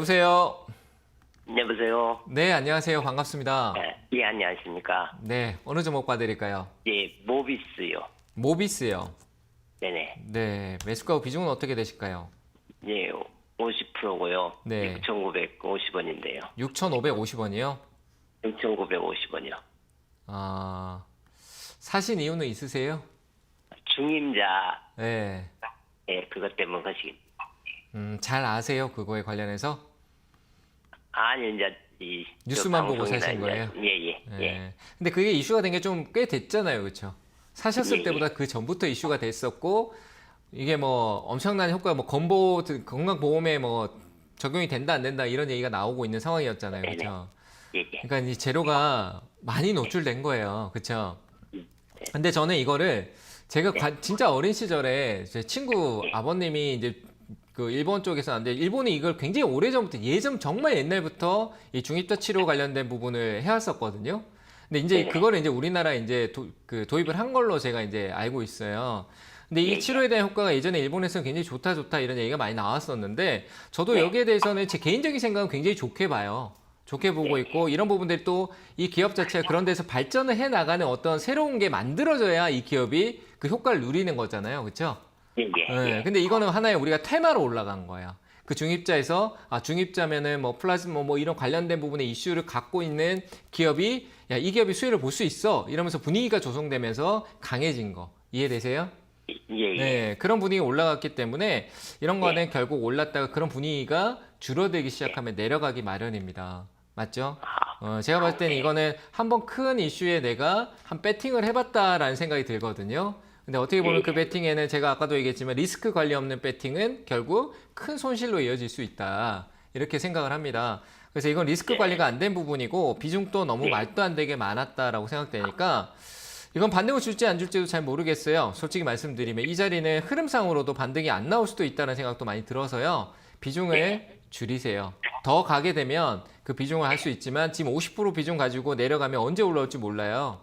여보세요. 여보세요. 네, 안녕하세요. 반갑습니다. 네, 예, 안녕하십니까. 네, 어느 종목 봐드릴까요? 예, 모비스요. 모비스요. 네네. 네, 매수가와 비중은 어떻게 되실까요? 예, 50%고요. 네. 6,950원인데요. 6,550원이요. 6,950원이요. 아, 사신 이유는 있으세요? 중임자, 네, 예, 그것 때문에 거시. 음, 잘 아세요 그거에 관련해서? 아니, 이제, 이. 뉴스만 저 보고 사신 거예요? 예, 예, 네. 예. 근데 그게 이슈가 된 게 좀 꽤 됐잖아요, 그렇죠? 사셨을 예, 때보다 그 전부터 이슈가 됐었고 이게 뭐 엄청난 효과, 뭐 건보 건강보험에 뭐 적용이 된다 안 된다 이런 얘기가 나오고 있는 상황이었잖아요. 그렇죠? 예, 예. 그러니까 이 재료가 많이 노출된 거예요. 그렇죠? 근데 저는 이거를 제가 관- 진짜 어린 시절에 제 친구 아버님이 이제 그 일본 쪽에서 왔는데 일본이 이걸 굉장히 오래전부터 예전 정말 옛날부터 이 중입자 치료 관련된 부분을 해왔었거든요. 근데 이제 네. 그거를 이제 우리나라에 이제 도, 그 도입을 한 걸로 제가 이제 알고 있어요. 근데 이 네. 치료에 대한 효과가 예전에 일본에서는 굉장히 좋다 좋다 이런 얘기가 많이 나왔었는데 저도 네. 여기에 대해서는 제 개인적인 생각은 굉장히 좋게 봐요. 좋게 보고 네. 있고 이런 부분들이 또 이 기업 자체가 그런 데서 발전을 해 나가는 어떤 새로운 게 만들어져야 이 기업이 그 효과를 누리는 거잖아요. 그렇죠? 예, 예. 네, 예. 근데 이거는 하나의 우리가 테마로 올라간 거예요. 그 중입자에서 아 중입자면은 뭐 플라즈마 뭐 이런 관련된 부분의 이슈를 갖고 있는 기업이 야 이 기업이 수혜를 볼 수 있어 이러면서 분위기가 조성되면서 강해진 거 이해되세요? 예, 예. 네 그런 분위기 가 올라갔기 때문에 이런 거는 결국 올랐다가 그런 분위기가 줄어들기 시작하면 내려가기 마련입니다. 맞죠? 어, 제가 봤을 때는 이거는 한번 큰 이슈에 내가 한 배팅을 해봤다라는 생각이 들거든요. 근데 어떻게 보면 그 배팅에는 제가 아까도 얘기했지만 리스크 관리 없는 배팅은 결국 큰 손실로 이어질 수 있다. 이렇게 생각을 합니다. 그래서 이건 리스크 관리가 안 된 부분이고 비중도 너무 말도 안 되게 많았다라고 생각되니까 이건 반등을 줄지 안 줄지도 잘 모르겠어요. 솔직히 말씀드리면 이 자리는 흐름상으로도 반등이 안 나올 수도 있다는 생각도 많이 들어서요. 비중을 줄이세요. 더 가게 되면 그 비중을 할 수 있지만 지금 50% 비중 가지고 내려가면 언제 올라올지 몰라요.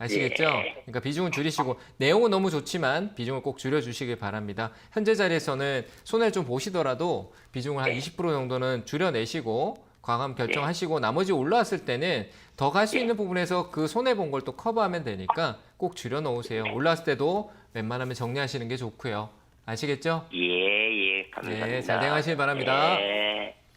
아시겠죠? 그러니까 비중을 줄이시고 내용은 너무 좋지만 비중을 꼭 줄여주시길 바랍니다. 현재 자리에서는 손해를 좀 보시더라도 비중을 한 20% 정도는 줄여내시고 과감 결정하시고 나머지 올라왔을 때는 더 갈 수 있는 부분에서 그 손해 본 걸 또 커버하면 되니까 꼭 줄여 놓으세요. 올라왔을 때도 웬만하면 정리하시는 게 좋고요. 아시겠죠? 예, 예. 감사합니다. 네, 잘 대응하시길 바랍니다. 예.